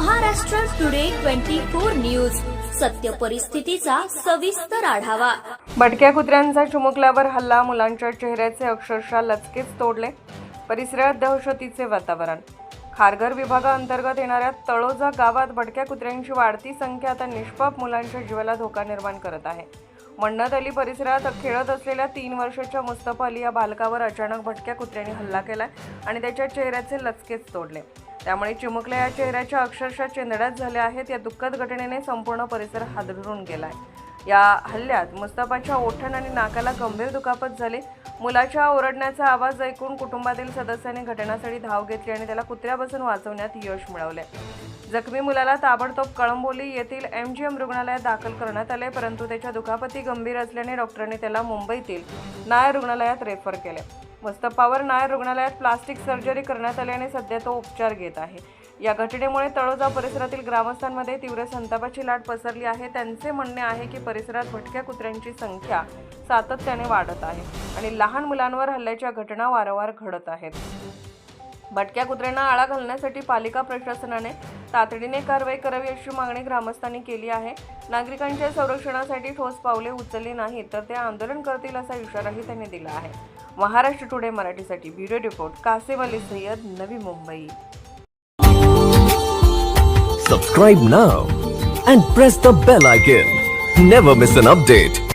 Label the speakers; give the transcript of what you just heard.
Speaker 1: Maharashtra today twenty four news सत्य परिस्थितीचा सविस्तर आढावा.
Speaker 2: भटक्या कुत्र्यांचा चिमुकल्यावर हल्ला मुलांच्या चेहऱ्याचे अक्षरशः लचकेच तोडले. परिसरात दहशतीचे वातावरण. खारघर विभागाअंतर्गत येणाऱ्या तळोजा गावात भटक्या कुत्र्यांची वाढती संख्या आता निष्पाप मुलांच्या जीवाला धोका निर्माण करत आहे. मन्नत अली परिसरात खेळत असलेल्या तीन वर्षाच्या मुस्तफा अली या बालकावर अचानक भटक्या कुत्र्यांनी हल्ला केला आणि त्याच्या चेहऱ्याचे लचकेच तोडले. त्यामुळे चिमुकल्या या चेहऱ्याच्या अक्षरशः चेंदड्यात झाल्या आहेत. या दुःखद घटनेने संपूर्ण परिसर हादरून गेलाय. या हल्ल्यात मुस्तफाच्या ओठण आणि नाकाला गंभीर दुखापत झाली. मुलाच्या ओरडण्याचा आवाज ऐकून कुटुंबातील सदस्यांनी घटनास्थळी धाव घेतली आणि त्याला कुत्र्यापासून वाचवण्यात यश मिळवले. जखमी मुलाला ताबडतोब कळंबोली येथील एम जी एम रुग्णालयात दाखल करण्यात आले परंतु त्याच्या दुखापती गंभीर असल्याने डॉक्टरांनी त्याला मुंबईतील नायर रुग्णालयात रेफर केले. मस्तपावर नायर रुग्णालयात प्लास्टिक सर्जरी करण्यात आली आणि सध्या तो उपचार घेत आहे. या घटनेमुळे तळोजा परिसरातील ग्रामस्थांमध्ये तीव्र संतापाची लाट पसरली आहे. त्यांचे म्हणणे आहे की परिसरात भटक्या कुत्र्यांची संख्या सातत्याने वाढत आहे आणि लहान मुलांवर हल्ल्याच्या घटना वारंवार घडत आहेत. भटक्या कुत्र्यांना आळा घालण्यासाठी पालिका प्रशासनाने तातडीने कारवाई करावी अशी मागणी ग्रामस्थांनी केली आहे. नागरिकांच्या संरक्षणासाठी ठोस पावले उचलली नाहीत तर ते आंदोलन करतील असा इशाराही त्यांनी दिला आहे. महाराष्ट्र टुडे मराठीसाठी bureau report Kasim Ali Syed Navi Mumbai.
Speaker 3: Subscribe now and press the bell icon never miss an update